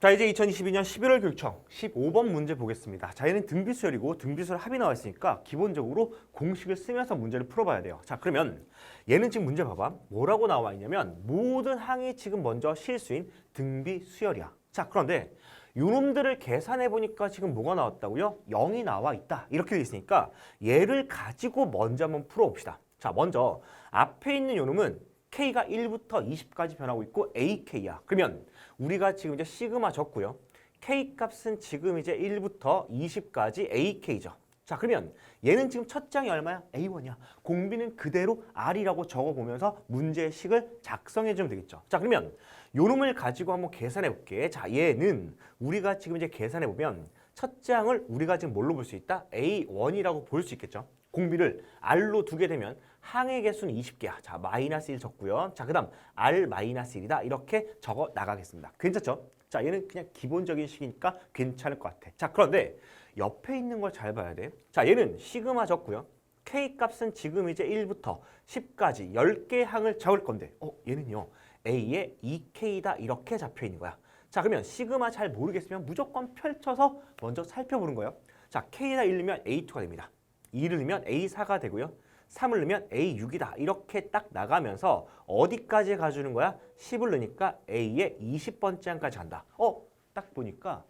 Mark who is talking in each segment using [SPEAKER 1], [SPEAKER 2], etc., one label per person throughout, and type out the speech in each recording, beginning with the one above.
[SPEAKER 1] 자 이제 2022년 11월 교육청 15번 문제 보겠습니다. 자 얘는 등비수열이고 등비수열 합이 나와 있으니까 기본적으로 공식을 쓰면서 문제를 풀어봐야 돼요. 자 그러면 얘는 지금 문제 봐봐. 뭐라고 나와 있냐면 모든 항이 지금 먼저 실수인 등비수열이야. 자 그런데 요놈들을 계산해 보니까 지금 뭐가 나왔다고요? 0이 나와 있다. 이렇게 돼 있으니까 얘를 가지고 먼저 한번 풀어봅시다. 자 먼저 앞에 있는 요놈은 K가 1부터 20까지 변하고 있고 AK야. 그러면 우리가 지금 이제 시그마 적고요. K 값은 지금 이제 1부터 20까지 AK죠. 자 그러면 얘는 지금 첫 장이 얼마야? A1이야. 공비는 그대로 R이라고 적어보면서 문제의 식을 작성해 주면 되겠죠. 자 그러면 요 놈을 가지고 한번 계산해 볼게. 자 얘는 우리가 지금 이제 계산해 보면 첫 장을 우리가 지금 뭘로 볼 수 있다? A1이라고 볼 수 있겠죠. 공비를 R로 두게 되면 항의 개수는 20개야. 자, 마이너스 1 적고요. 자, 그 다음 R 마이너스 1이다. 이렇게 적어 나가겠습니다. 괜찮죠? 자, 얘는 그냥 기본적인 식이니까 괜찮을 것 같아. 자, 그런데 옆에 있는 걸 잘 봐야 돼. 자, 얘는 시그마 적고요. K 값은 지금 이제 1부터 10까지 10개의 항을 적을 건데, 어, 얘는요. A의 2K다. 이렇게 잡혀 있는 거야. 자, 그러면 시그마 잘 모르겠으면 무조건 펼쳐서 먼저 살펴보는 거예요. 자, K에다 1 넣으면 A2가 됩니다. 2를 넣으면 A4가 되고요. 3을 넣으면 A6이다. 이렇게 딱 나가면서 어디까지 가주는 거야? 10을 넣으니까 A의 20번째 항까지 간다. 어? 딱 보니까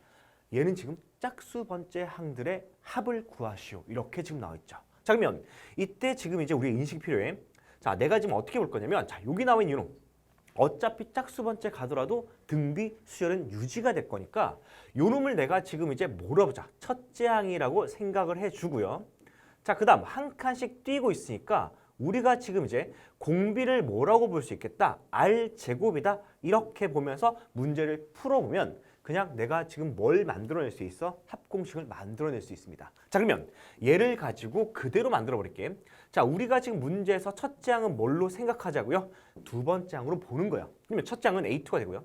[SPEAKER 1] 얘는 지금 짝수 번째 항들의 합을 구하시오. 이렇게 지금 나와 있죠. 자 그러면 이때 지금 이제 우리 인식이 필요해. 자 내가 지금 어떻게 볼 거냐면 자 여기 나와 있는 이놈 어차피 짝수 번째 가더라도 등비 수열은 유지가 될 거니까 요 놈을 내가 지금 이제 몰아보자. 첫째 항이라고 생각을 해주고요. 자, 그 다음 한 칸씩 뛰고 있으니까 우리가 지금 이제 공비를 뭐라고 볼 수 있겠다? R 제곱이다. 이렇게 보면서 문제를 풀어보면 그냥 내가 지금 뭘 만들어낼 수 있어? 합공식을 만들어낼 수 있습니다. 자, 그러면 얘를 가지고 그대로 만들어 버릴게. 자, 우리가 지금 문제에서 첫째 항은 뭘로 생각하자고요? 두 번째 항으로 보는 거예요. 그러면 첫째 항은 A2가 되고요.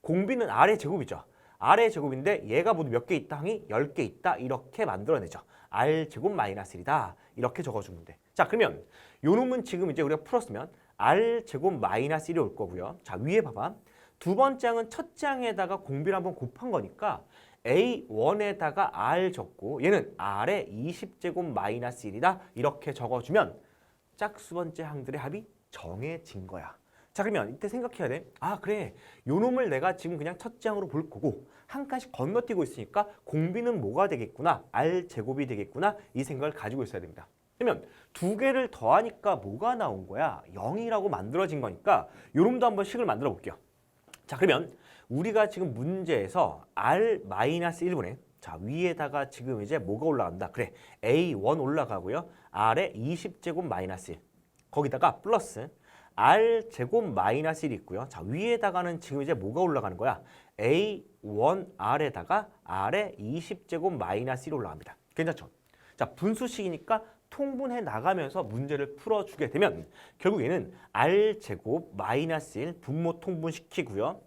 [SPEAKER 1] 공비는 R의 제곱이죠. R의 제곱인데 얘가 모두 몇 개 있다? 항이 10개 있다. 이렇게 만들어내죠. R 제곱 마이너스 1이다. 이렇게 적어주면 돼. 자 그러면 요 놈은 지금 이제 우리가 풀었으면 R 제곱 마이너스 1이 올 거고요. 자 위에 봐봐. 두 번째 항은 첫 장에다가 공비를 한번 곱한 거니까 A1에다가 R 적고 얘는 R의 20제곱 마이너스 1이다. 이렇게 적어주면 짝수 번째 항들의 합이 정해진 거야. 자 그러면 이때 생각해야 돼. 아 그래 요 놈을 내가 지금 그냥 첫 장으로 볼 거고 한 칸씩 건너뛰고 있으니까 공비는 뭐가 되겠구나 R 제곱이 되겠구나 이 생각을 가지고 있어야 됩니다. 그러면 두 개를 더하니까 뭐가 나온 거야? 0이라고 만들어진 거니까 요 놈도 한번 식을 만들어 볼게요. 자 그러면 우리가 지금 문제에서 R 마이너스 1분의 자 위에다가 지금 이제 뭐가 올라간다? 그래 A1 올라가고요. R의 20제곱 마이너스 1 거기다가 플러스 R 제곱 마이너스 1이 있고요. 자 위에다가는 지금 이제 뭐가 올라가는 거야? A1R에다가 R의 20제곱 마이너스 1이 올라갑니다. 괜찮죠? 자 분수식이니까 통분해 나가면서 문제를 풀어주게 되면 결국 얘는 R 제곱 마이너스 1 분모 통분시키고요.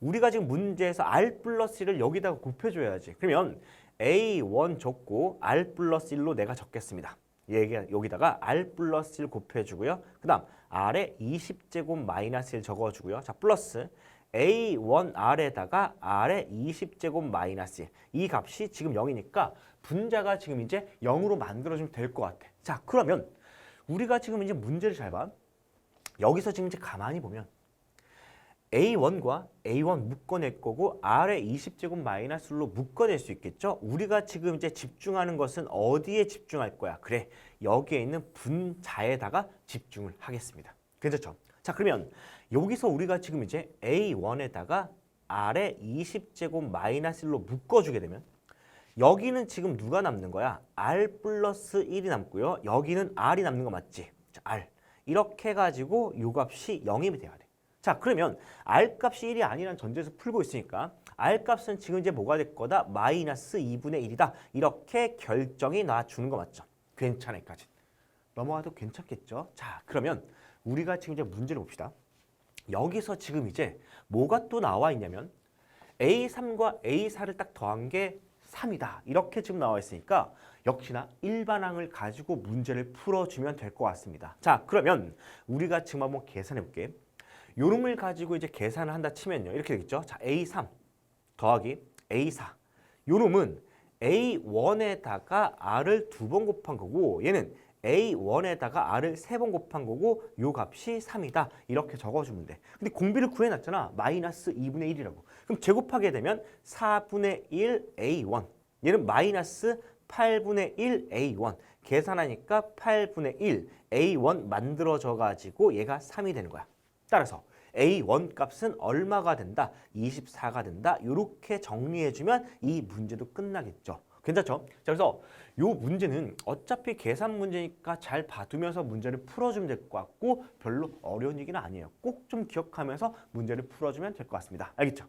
[SPEAKER 1] 우리가 지금 문제에서 R 플러스 1을 여기다가 곱해줘야지. 그러면 A1 적고 R 플러스 1로 내가 적겠습니다. 여기다가 R 플러스 1 곱해주고요. 그 다음 R에 20제곱 마이너스 1 적어주고요. 자 플러스 A1R에다가 R에 20제곱 마이너스 1. 이 값이 지금 0이니까 분자가 지금 이제 0으로 만들어주면 될 것 같아. 자 그러면 우리가 지금 이제 문제를 잘 봐. 여기서 지금 이제 가만히 보면 A1과 A1 묶어낼 거고 R의 20제곱 마이너스 1로 묶어낼 수 있겠죠? 우리가 지금 이제 집중하는 것은 어디에 집중할 거야? 그래, 여기에 있는 분자에다가 집중을 하겠습니다. 괜찮죠? 자, 그러면 여기서 우리가 지금 이제 A1에다가 R의 20제곱 마이너스 1로 묶어주게 되면 여기는 지금 누가 남는 거야? R 플러스 1이 남고요. 여기는 R이 남는 거 맞지? 자, R. 이렇게 해가지고 요 값이 0이 돼야 돼. 자 그러면 R 값이 1이 아니란 전제에서 풀고 있으니까 R 값은 지금 이제 뭐가 될 거다? 마이너스 2분의 1이다. 이렇게 결정이 나주는 거 맞죠? 괜찮아 여기까지. 넘어가도 괜찮겠죠? 자 그러면 우리가 지금 이제 문제를 봅시다. 여기서 지금 이제 뭐가 또 나와 있냐면 A3과 A4를 딱 더한 게 3이다. 이렇게 지금 나와 있으니까 역시나 일반항을 가지고 문제를 풀어주면 될 것 같습니다. 자 그러면 우리가 지금 한번 계산해 볼게. 요놈을 가지고 이제 계산을 한다 치면요. 이렇게 되겠죠. 자, A3. 더하기 A4 요 놈은 A1에다가 R을 두 번 곱한 거고 얘는 A1에다가 R을 세 번 곱한 거고 요 값이 3이다. 이렇게 적어주면 돼. 근데 공비를 구해놨잖아. 마이너스 2분의 1이라고. 그럼 제곱하게 되면 4분의 1 A1 얘는 마이너스 8분의 1 A1 계산하니까 8분의 1 A1 만들어져 가지고 얘가 3이 되는 거야. 따라서 A1 값은 얼마가 된다? 24가 된다. 이렇게 정리해주면 이 문제도 끝나겠죠. 괜찮죠? 자, 그래서 이 문제는 어차피 계산 문제니까 잘 봐두면서 문제를 풀어주면 될 것 같고 별로 어려운 얘기는 아니에요. 꼭 좀 기억하면서 문제를 풀어주면 될 것 같습니다. 알겠죠?